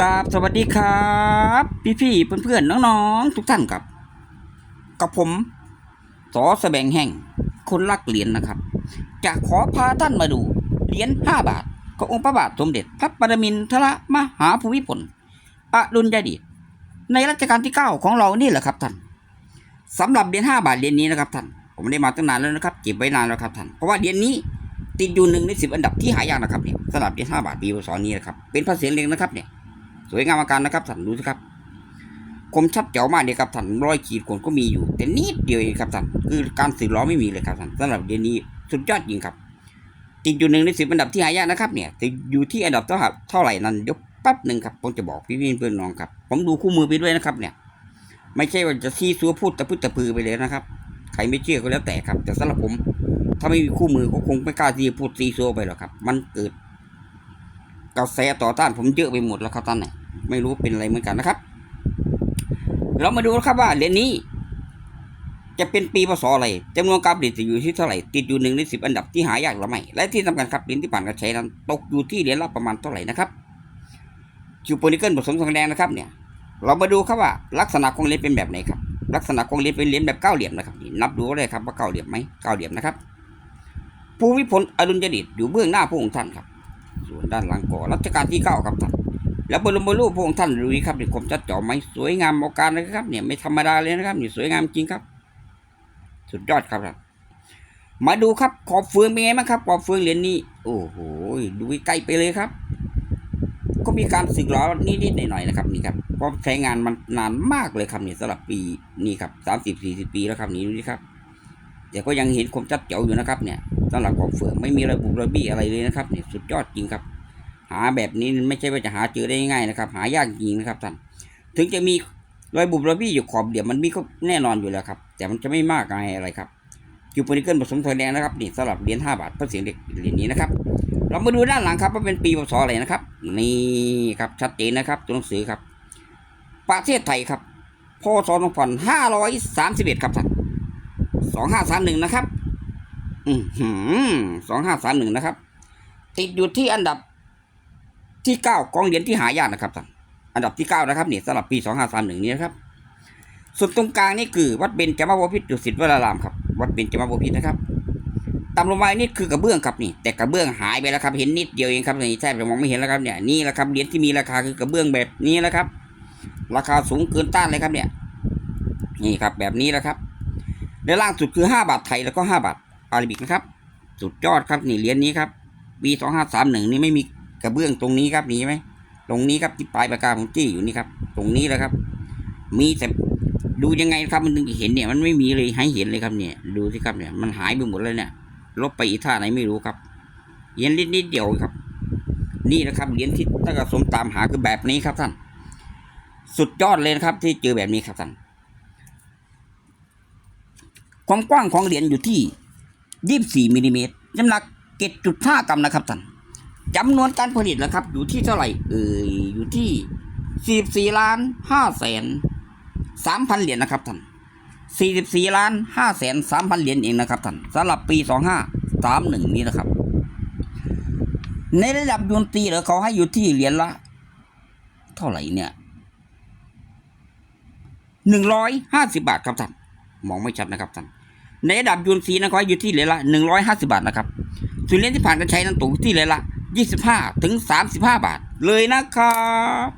กราบสวัสดีครับ พี่พี่เพื่อนๆน้องๆ ทุกท่านครับ กับผมสอแสบงแห่ง คนรักเหรียญนะครับ จะขอพาท่านมาดูเหรียญห้าบาทขององค์พระบาทสมเด็จ พระปรมินทรมหาภูมิพลอดุลยเดชในรัชกาลที่เก้าของเรานี่แหละครับท่านสำหรับเหรียญห้าบาทเหรียญนี้นะครับท่านผมได้มาตั้งนานแล้วนะครับเก็บไว้นานแล้วครับท่านเพราะว่าเหรียญนี้ติดอยู่หนึ่งในสิบอันดับที่หายากนะครับเนี่ยสำหรับเหรียญห้าบาทปีพศนี้นะครับเป็นพระเศียรเล็งนะครับเนี่ย สวยงามอาการนะครับท่านดูสิครับคมชัดเจ๋วมากเลยครับท่านรอยขีดข่วนก็มีอยู่แต่นิดเดียวเองครับท่านคือการสื่อล้อไม่มีเลยครับท่านสำหรับเดือนนี้สุดยอดจริงครับ ติดอยู่หนึ่งในสิบอันดับที่หายากนะครับเนี่ยติดอยู่ที่อันดับเท่าไหร่เท่าไหร่นั้นเดี๋ยวแป๊บหนึ่งครับผมจะบอกพี่พี่เพื่อนน้องครับ ผมดูคู่มือไปด้วยนะครับเนี่ย ไม่ใช่ว่าจะซีซัวพูดตะพื้ตะพือไปเลยนะครับใครไม่เชื่อก็แล้วแต่ครับ แต่สำหรับผม ถ้าไม่มีคู่มือก็คงไม่กล้าที่จะพูดซีซัวไปหรอกครับ มันเกิดกระแสต่อต้านผมเยอะไปหมดแล้วครับท่านเนี่ย ไม่รู้เป็นอะไรเหมือนกันนะครับ เรามาดูนะครับว่าเหรียญนี้ จะเป็นปีพศอะไรจำนวนการผลิตจะอยู่ที่เท่าไหร่ ติดอยู่หนึ่งในสิบอันดับที่หายากหรือไม่ และที่สำคัญครับเหรียญที่ผ่านการใช้นั้นตกอยู่ที่เหรียญละประมาณเท่าไหร่นะครับคิวโปนิเกิลผสมทองแดงนะครับเนี่ย เรามาดูครับว่าลักษณะของเหรียญเป็นแบบไหนครับ ลักษณะของเหรียญเป็นเหรียญแบบเก้าเหลี่ยมนะครับนี่นับดูก็ได้ครับว่าเก้าเหลี่ยมไหมเก้าเหลี่ยมนะครับภูมิพลอดุลยเดชอยู่เบื้องหน้าพระองค์ท่านครับ ส่วนด้านหลังก็รัชกาลที่เก้าครับท่าน แล้วบรมรูปพระองค์ท่านดูนี่ครับนี่คมชัดเจาะไหมสวยงามเอการเลยครับ เนี่ยไม่ธรรมดาเลยนะครับนี่สวยงามจริงครับ สุดยอดครับท่านมาดูครับขอบเฟืองเป็นไงบ้างครับขอบเฟืองเหรียญนี้ โอ้โหดูใกล้ไปเลยครับ ก็มีการสึกล้อนิดๆหน่อยๆนะครับนี่ครับเพราะใช้งานมันนานมากเลยครับเนี่ยสำหรับปีนี้ครับสามสิบสี่สิบปีแล้วครับนี่ดูนี่ครับแต่ก็ยังเห็นคมชัดเจ๋วอยู่นะครับเนี่ยสำหรับขอบเฟืองไม่มีระบุระบี้อะไรเลยนะครับเนี่ยสุดยอดจริงครับ หาแบบนี้ไม่ใช่ว่าจะหาเจอได้ง่ายนะครับ หายากจริงนะครับท่านถึงจะมีรอยบุบระบี้อยู่ขอบเดี๋ยวมันมีก็แน่นอนอยู่แล้วครับ แต่มันจะไม่มากอะไรครับคิวโปนิเกิลผสมทองแดงนะครับนี่สำหรับเหรียญห้าบาทพระเสียงเด็กเหรียญนี้นะครับ เรามาดูด้านหลังครับว่าเป็นปีพศอะไรนะครับ นี่ครับชัดเจนนะครับตัวหนังสือครับ ประเทศไทยครับพศสองพันห้าร้อยสามสิบเอ็ดครับท่านสองห้าสามหนึ่งนะครับ อือหือสองห้าสามหนึ่งนะครับ ติดอยู่ที่อันดับ ที่เก้ากองเหรียญที่หายากนะครับท่านอันดับที่เก้านะครับนี่สำหรับปีสองห้าสามหนึ่งนี้นะครับส่วนตรงกลางนี่คือ วัดเบญจมบพิตรดุสิตวรารามครับวัดเบญจมบพิตรนะครับตำลงมานี่คือกระเบื้องครับนี่ แต่กระเบื้องหายไปแล้วครับ เห็นนิดเดียวเองครับนี่แทบจะมองไม่เห็นแล้วครับเนี่ยนี่แหละครับเหรียญที่มีราคาคือกระเบื้องแบบนี้แหละครับ ราคาสูงเกินต้านเลยครับเนี่ย นี่ครับแบบนี้แหละครับด้านล่างสุดคือห้าบาทไทยแล้วก็ห้าบาทอาราบิกนะครับ สุดยอดครับนี่เหรียญนี้ครับปีสองห้าสามหนึ่งนี่ไม่มี กระเบื้องตรงนี้ครับมีไหมตรงนี้ครับที่ปลายปากกาของจี้อยู่นี่ครับ ตรงนี้แหละครับ มีแต่ดูยังไงครับมันถึงเห็นเนี่ยมันไม่มีเลยให้เห็นเลยครับเนี่ย ดูสิครับเนี่ย มันหายไปหมดเลยเนี่ย ลบไปอีท่าไหนไม่รู้ครับเยญนิดนิดเดียวครับ นี่นะครับเหรียญที่ถ้ากระสมตามหาคือแบบนี้ครับท่าน สุดยอดเลยนะครับ ที่เจอแบบนี้ครับท่านความกว้างของเหรียญอยู่ที่ยี่สิบสี่มิลลิเมตรน้ำหนักเจ็ดจุดห้ากรัมนะครับท่าน จำนวนการผลิตนะครับ อยู่ที่เท่าไหร่เอ่ยอยู่ที่สี่สี่ล้านห้าแสนสามพันเหรียญนะครับท่านสี่สิบสี่ล้านห้าแสนสามพันเหรียญเองนะครับท่านสำหรับปีสองห้าสามหนึ่งนี้นะครับ ในระดับยนตรีเหรอเขาให้อยู่ที่เหรียญละ เท่าไหร่เนี่ยหนึ่งร้อยห้าสิบาทครับท่านมองไม่ชัดนะครับท่านในระดับยูนซีนะครับอยู่ที่เหรียญละหนึ่งร้อยห้าสิบาทนะครับส่วนเหรียญที่ผ่านการใช้นั้นตกที่เหรียญละ ยี่สิบห้าถึงสามสิบห้าบาทเลยนะครับ